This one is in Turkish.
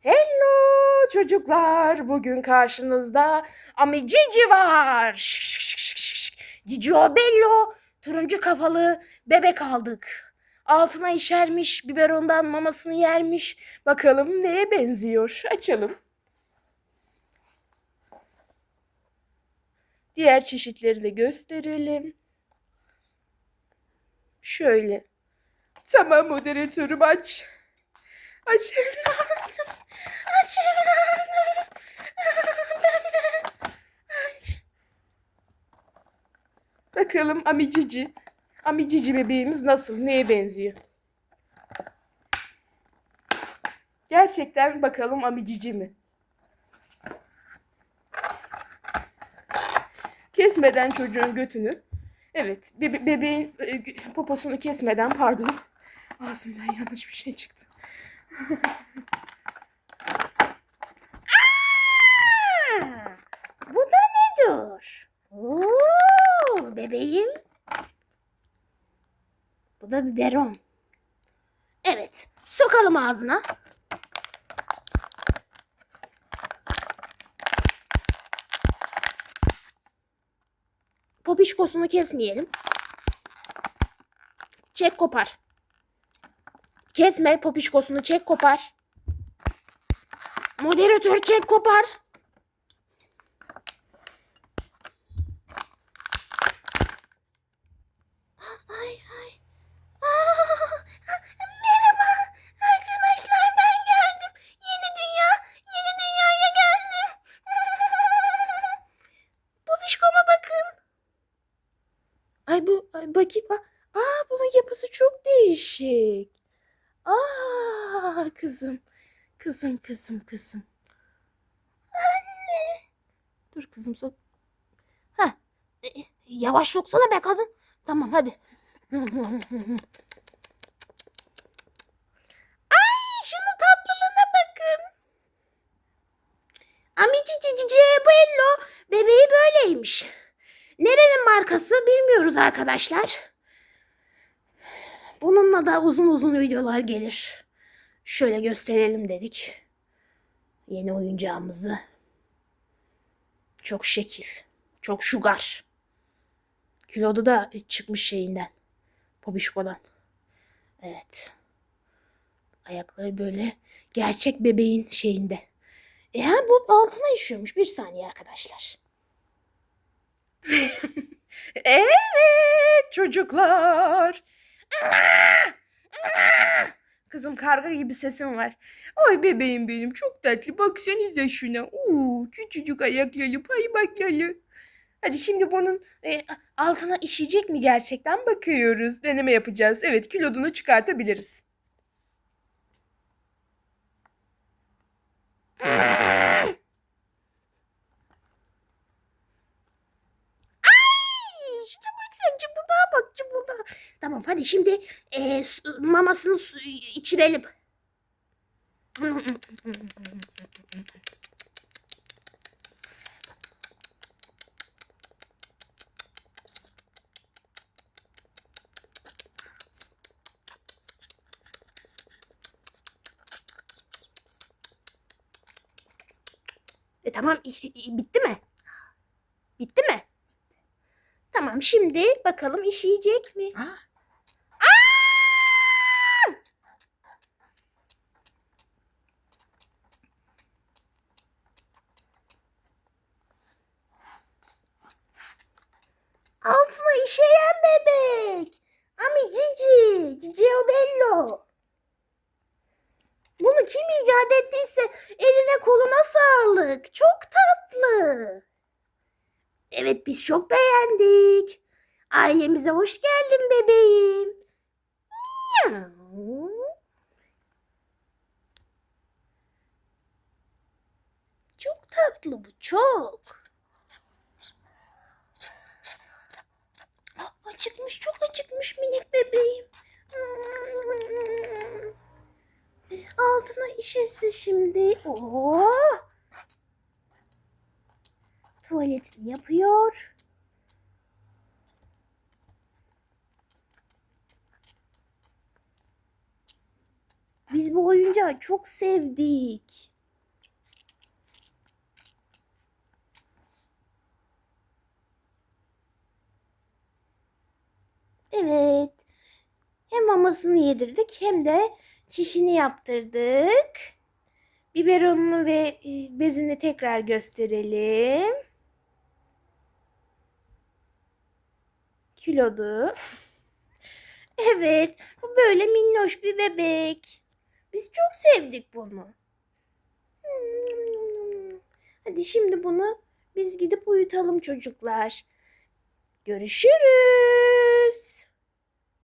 Hello çocuklar. Bugün karşınızda Ami Cici var. Cici o bello. Turuncu kafalı bebek aldık. Altına işermiş, biberondan mamasını yermiş. Bakalım neye benziyor? Açalım. Diğer çeşitleri de gösterelim. Şöyle. Tamam moderatörüm aç. Aç evladım. Aç evladım. Aç. Bakalım amicici. Amicici bebeğimiz nasıl? Neye benziyor? Gerçekten bakalım amicici mi? Kesmeden çocuğun götünü. Evet, bebe- bebeğin e, poposunu kesmeden pardon. Ağzımdan yanlış bir şey çıktı. Bu da nedir? Oo, bebeğim. Bu da biberon. Evet, sokalım ağzına. Popişkosunu kesmeyelim. Çek kopar. Kesme popişkosunu çek kopar. Moderatör çek kopar. Ay. Aa, merhaba arkadaşlar ben geldim. Yeni dünya, yeni dünyaya geldim. Popişkoma bakın. Ay bu ay bakayım. Aa, aa bunun yapısı çok değişik. Aa kızım. Kızım kızım kızım. Anne. Dur kızım sok. Ha. e, yavaş soksana be kadın. Tamam hadi. Ay şunun tatlılığına bakın. Amici cici bello. Bebeği böyleymiş. Nerenin markası bilmiyoruz arkadaşlar. Bununla da uzun uzun videolar gelir. Şöyle gösterelim dedik. Yeni oyuncağımızı. Çok şekil. Çok şugar. Kilodu da çıkmış şeyinden. Popişko'dan. Evet. Ayakları böyle gerçek bebeğin şeyinde. E ha bu altına işiyormuş. Bir saniye arkadaşlar. evet çocuklar. Kızım karga gibi sesim var. Ay bebeğim benim çok tatlı. Baksanıza şuna. Uuu küçücük ayakları parmakları. Hadi şimdi bunun e, altına işeyecek mi gerçekten bakıyoruz. Deneme yapacağız. Evet kilodunu çıkartabiliriz. Tamam hadi şimdi e, su- mamasını su- içirelim. E tamam bitti mi? Bitti mi? Tamam şimdi bakalım işeyecek mi? Ha? Altına işeyen bebek. Ami cici. Cici o Bunu kim icat ettiyse eline koluna sağlık. Çok tatlı. Evet biz çok beğendik. Ailemize hoş geldin bebeğim. Çok tatlı bu çok. şimdi. Oo! Tuvaletini yapıyor. Biz bu oyuncağı çok sevdik. Evet. Hem mamasını yedirdik hem de çişini yaptırdık. Biberonunu ve e, bezini tekrar gösterelim. Kilodu. Evet, bu böyle minnoş bir bebek. Biz çok sevdik bunu. Hadi şimdi bunu biz gidip uyutalım çocuklar. Görüşürüz.